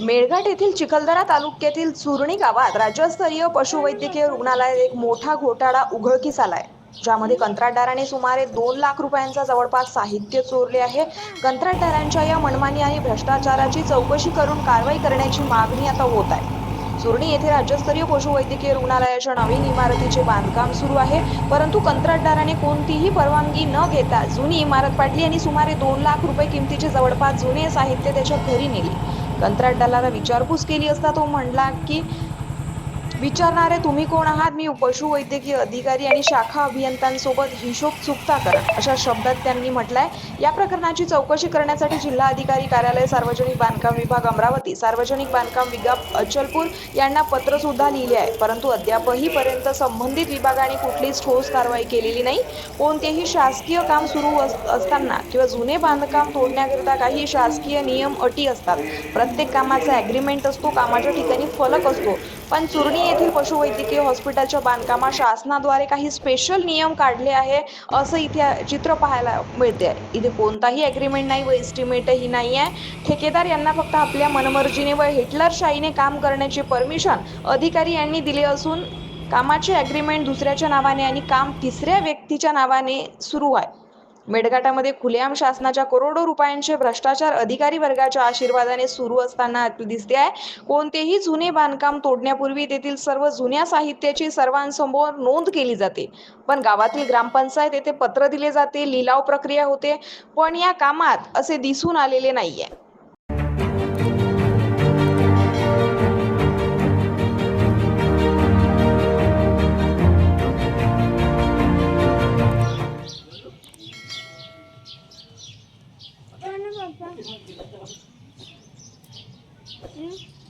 मेळघाट येथील चिखलदरा तालुक्यातील चुरणी गावात राज्यस्तरीय पशुवैद्यकीय रुग्णालयात एक मोठा घोटाळा उघडकीस आलाय. ज्यामध्ये कंत्राटदाराने सुमारे दोन लाख रुपयांचा जवळपास साहित्य चोरले आहे. कंत्राटदारांच्या या मनमानी आणि भ्रष्टाचाराची चौकशी करून कारवाई करण्याची मागणी आता होत आहे. सुरणी येथे राज्यस्तरीय पशुवैद्यकीय रुग्णालयाच्या नवीन इमारतीचे बांधकाम सुरू आहे. परंतु कंत्राटदाराने कोणतीही परवानगी न घेता जुनी इमारत पाडली आणि सुमारे दोन लाख रुपये किमतीचे जवळपास जुने साहित्य त्याच्या घरी नेले. कंत्राटदाराला विचारपूस केली असता तो म्हणला की विचारणारे तुम्ही कोण आहात? मी पशुवैद्यकीय अधिकारी आणि शाखा अभियंत्यांसोबत हिशोब चुकता करा अशा शब्दात त्यांनी म्हटलंय. या प्रकरणाची चौकशी करण्यासाठी जिल्हाधिकारी कार्यालय सार्वजनिक बांधकाम विभाग अमरावती सार्वजनिक बांधकाम विभाग अचलपूर यांना पत्र सुद्धा लिहिले आहे. परंतु अद्यापही पर्यंत संबंधित विभागाने कुठलीच ठोस कारवाई केलेली नाही. कोणतेही शासकीय काम सुरू अस- असताना किंवा जुने बांधकाम तोडण्याकरिता काही शासकीय नियम अटी असतात. प्रत्येक कामाचा ॲग्रीमेंट असतो कामाच्या ठिकाणी फलक असतो. पण चुरणी येथील पशुवैद्यकीय हॉस्पिटलच्या बांधकामात शासनाद्वारे काही स्पेशल नियम काढले आहे असं इथे चित्र पाहायला मिळते. इथे कोणताही ॲग्रीमेंट नाही व एस्टिमेटही नाही आहे. ठेकेदार यांना फक्त आपल्या मनमर्जीने व हिटलरशाहीने काम करण्याची परमिशन अधिकारी यांनी दिले असून कामाचे ॲग्रीमेंट दुसऱ्याच्या नावाने आणि काम तिसऱ्या व्यक्तीच्या नावाने सुरू आहे. मेडघाटामध्ये खुलेआम शासनाच्या करोडो रुपयांचे भ्रष्टाचार अधिकारी वर्गाच्या आशीर्वादाने सुरू असताना दिसते आहे. कोणतेही जुने बांधकाम तोडण्यापूर्वी तेथील सर्व जुन्या साहित्याची सर्वांसमोर नोंद केली जाते. पण गावातील ग्रामपंचायत येथे पत्र दिले जाते लिलाव प्रक्रिया होते. पण या कामात असे दिसून आलेले नाहीये. papa. Mmh.